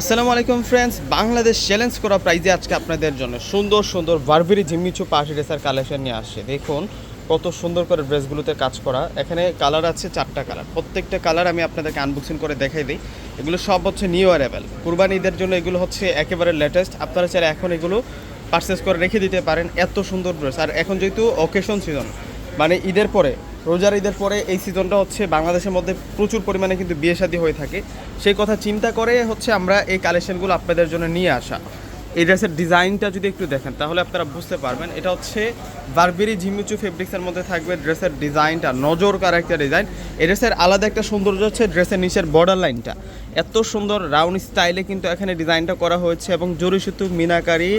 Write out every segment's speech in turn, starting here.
আসসালামু আলাইকুম friends Bangladesh challenge করা প্রাইজে আজকে আপনাদের জন্য সুন্দর সুন্দর ভারভেরি জিম্মিচু পার্টি ড্রেসের কালেকশন নিয়ে আসছে। দেখুন, কত সুন্দর করে ড্রেসগুলোতে কাজ করা। এখানে কালার আছে চারটা কালার প্রত্যেকটা কালার আমি আপনাদেরকে আনবক্সিং করে দেখাই দিই। এগুলো সব হচ্ছে নিউ অ্যারাইভেল কুরবানি ঈদের জন্য এগুলো হচ্ছে একেবারে লেটেস্ট আপনারা চাইলে এখন এগুলো পারচেস করে রেখে দিতে পারেন। এত সুন্দর ড্রেস আর এখন যেহেতু অকেশন সিজন মানে ঈদের পরে রোজার ঈদের পরে এই সিজনটা হচ্ছে বাংলাদেশের মধ্যে প্রচুর পরিমাণে কিন্তু বিয়ে শাদী হয়ে থাকে। সেই কথা চিন্তা করে হচ্ছে আমরা এই কালেকশনগুলো আপনাদের জন্য নিয়ে আসা। এই ড্রেসের ডিজাইনটা যদি একটু দেখেন, তাহলে আপনারা বুঝতে পারবেন। এটা হচ্ছে বারবেরি ঝিমিচু ফেব্রিক্সের মধ্যে থাকবে ড্রেসের ডিজাইনটা নজর কার একটা ডিজাইন। এই ড্রেসের আলাদা একটা সৌন্দর্য হচ্ছে ড্রেসের নিচের বর্ডার লাইনটা এত সুন্দর রাউন্ড স্টাইলে কিন্তু এখানে ডিজাইনটা করা হয়েছে এবং জরি সুতু মিনাকারি,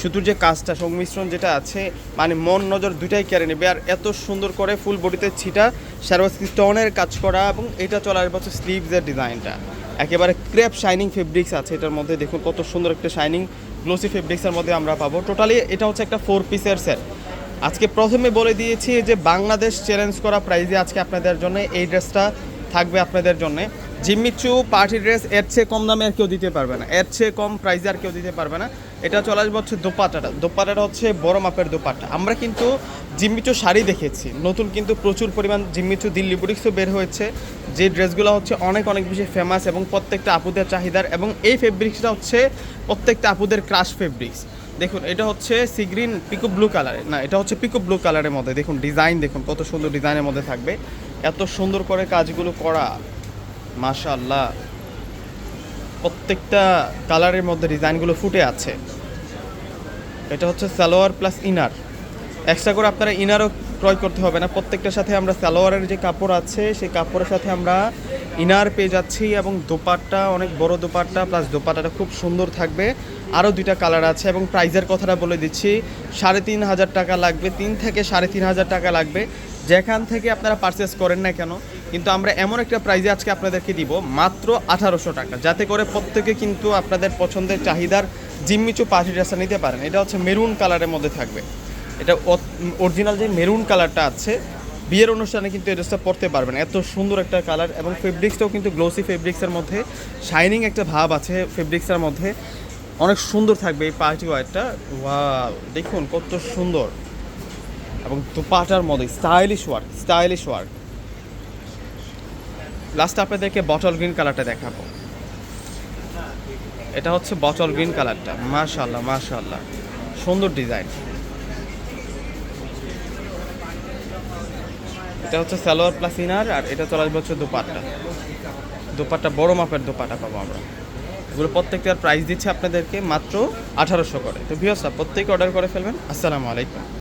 সুতুর যে কাজটা, সংমিশ্রণ যেটা আছে মানে মন নজর দুটাই কেড়ে নেবে। আর এত সুন্দর করে ফুল বডিতে ছিটা সারোয়াসকি স্টোনের কাজ করা এবং এটা চলার হচ্ছে স্লিভসের ডিজাইনটা। একেবারে ক্রেপ শাইনিং ফেব্রিক্স আছে এটার মধ্যে। দেখুন কত সুন্দর একটা শাইনিং গ্লোসি ফেব্রিক্সের মধ্যে আমরা পাবো। টোটালি এটা হচ্ছে একটা ফোর পিসের সেট আজকে প্রথমে বলে দিয়েছি যে বাংলাদেশ চ্যালেঞ্জ করা প্রাইজে আজকে আপনাদের জন্য এই ড্রেসটা থাকবে আপনাদের জন্য। জিম্মিচু পার্টি ড্রেস এর চেয়ে কম দামে আর কেউ দিতে পারবে না। এর চেয়ে কম প্রাইসে আর কেউ দিতে পারবে না। এটা চলে আসবে হচ্ছে দোপাটাটা দোপাটাটা হচ্ছে বড় মাপের দোপাটা আমরা কিন্তু জিম্মিচু শাড়ি দেখেছি। নতুন কিন্তু প্রচুর পরিমাণ জিম্মিচু, দিল্লি বুটিক্সও বের হয়েছে। যে ড্রেসগুলো হচ্ছে অনেক অনেক বেশি ফেমাস এবং প্রত্যেকটা আপুদের চাহিদার এবং এই ফেব্রিক্সটা হচ্ছে প্রত্যেকটা আপুদের ক্রাশ ফেব্রিক্স দেখুন, এটা হচ্ছে সি গ্রিন পিকো ব্লু কালারের না, এটা হচ্ছে পিকো ব্লু কালারের মধ্যে। দেখুন ডিজাইন দেখুন, কত সুন্দর ডিজাইনের মধ্যে থাকবে। এত সুন্দর করে কাজগুলো করা, মাশাআল্লাহ। প্রত্যেকটা কালারের মধ্যে ডিজাইনগুলো ফুটে আছে। এটা হচ্ছে সালোয়ার প্লাস ইনার এক্সট্রা করে আপনারা ইনারও ক্রয় করতে হবে না। প্রত্যেকটার সাথে আমরা সালোয়ারের যে কাপড় আছে, সেই কাপড়ের সাথে আমরা ইনার পেয়ে যাচ্ছি এবং দোপাট্টা, অনেক বড় দোপাট্টা প্লাস দোপাট্টাটা খুব সুন্দর থাকবে। আরও দুইটা কালার আছে এবং প্রাইজের কথাটা বলে দিচ্ছি। সাড়ে তিন হাজার টাকা লাগবে, তিন থেকে সাড়ে তিন হাজার টাকা লাগবে। যেখান থেকে আপনারা পারচেস করেন না কেন, কিন্তু আমরা এমন একটা প্রাইজে আজকে আপনাদেরকে দিব মাত্র আঠারোশো টাকা। যাতে করে প্রত্যেকে কিন্তু আপনাদের পছন্দের চাহিদার জিম্মিচু পার্টি ড্রেসটা নিতে পারেন। এটা হচ্ছে মেরুন কালারের মধ্যে থাকবে। এটা অরিজিনাল যে মেরুন কালারটা আছে, বিয়ের অনুষ্ঠানে কিন্তু এই ড্রেসটা পরতে পারবেন। এত সুন্দর একটা কালার এবং ফেব্রিক্সটাও কিন্তু গ্লোসি ফেব্রিক্সের মধ্যে শাইনিং একটা ভাব আছে ফেব্রিক্সের মধ্যে। অনেক সুন্দর থাকবে এই পার্টি ওয়ারটা ওয়া দেখুন কত সুন্দর। এবং দুপাটার মধ্যে stylish work stylish work last আপনাদেরকে বটল গ্রিন কালারটা দেখাবো। এটা হচ্ছে বটল গ্রিন কালারটা মাশাল্লাহ মাশাল্লাহ সুন্দর ডিজাইন এটা হচ্ছে সালোয়ার প্লাস ইনার আর এটা চলে আসবে হচ্ছে দুপাট্টা। দুপাট্টা, বড় মাপের দুপাট্টা পাবো আমরা। এগুলো প্রত্যেকটার প্রাইস দিচ্ছে আপনাদেরকে মাত্র আঠারোশো করে। তো ভিওসা প্রত্যেকে অর্ডার করে ফেলবেন। আসসালামু আলাইকুম।